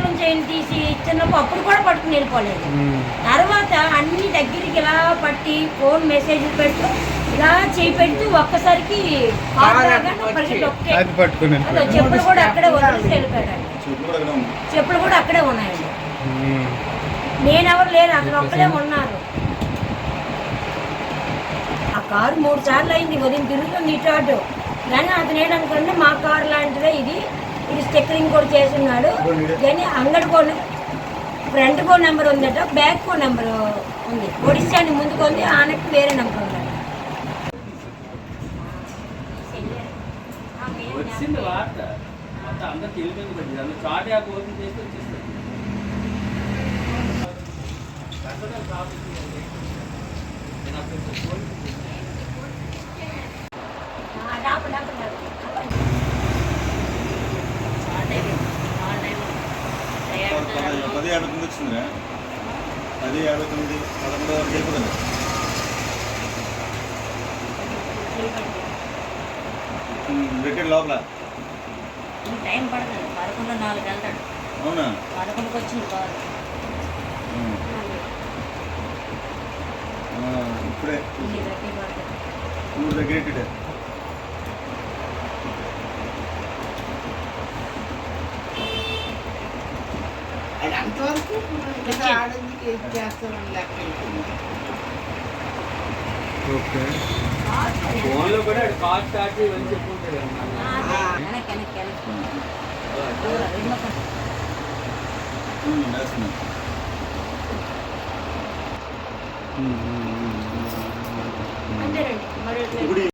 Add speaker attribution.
Speaker 1: ముసలం chain తీసి ఇచ్చినప్పుడు అప్పుడు కూడా పట్టుకుని వెళ్ళిపోలేదు. తర్వాత అన్ని దగ్గరికి ఇలా పట్టి ఫోన్ మెసేజ్లు పెట్టు ఇలా చేయి పెట్టి ఒక్కసారికి చెప్పులు కూడా అక్కడే వదిలేసి వెళ్ళిపోయాడు.
Speaker 2: అక్కడ
Speaker 1: చెప్పులు కూడా అక్కడే ఉన్నాయండి. నేనెవరు లేరు అతను ఒక్కడే ఉన్నారు. ఆ కారు మూడు సార్లు అయింది ఉదయం తిరుగుతుంది ఇటు అటు. కానీ అతను ఏంటనుకుంటే మా కారు లాంటిదే ఇది. ఇది స్టిక్కరింగ్ కూడా చేస్తున్నాడు. కానీ అంగడి ఫోన్ ఫ్రంట్ ఫోన్ నెంబర్ ఉందట బ్యాక్ ఫోన్ నెంబర్ ఉంది. ఒడిశాని ముందుకు ఉంది ఆనకి వేరే నెంబర్ ఉందట.
Speaker 3: వచ్చింది వార్త. మొత్తం అందరికి వెళ్ళిపోయింది పడింది అందులో చాట్ యాప్ ఓపెన్ చేస్తే వచ్చేస్తుంది. కస్టమర్ ప్రాబ్లం ఉంది.
Speaker 1: డాపు, డాపు, డాపు.
Speaker 2: పది యాభై తొమ్మిది వచ్చిందిరా. పది యాభై తొమ్మిది పదకొండు వెళ్ళిపోతుంది పెట్టాడు లోపల.
Speaker 1: టైం పడుతుంది. పదకొండు నాలుగు వెళ్తాడు.
Speaker 2: అవునా?
Speaker 1: పదకొండుకి వచ్చింది.
Speaker 2: ఆ, ఇప్పుడే. ఊరు దగ్గర
Speaker 4: అంతవరకు ఏం చేస్తామని లెక్క అయిపోయింది.
Speaker 5: ఓకే.
Speaker 3: ఫోన్లో కూడా కాల్ స్టార్ట్ చేయమని చెప్పుకుంటాడు
Speaker 1: అంతేనండి మరి.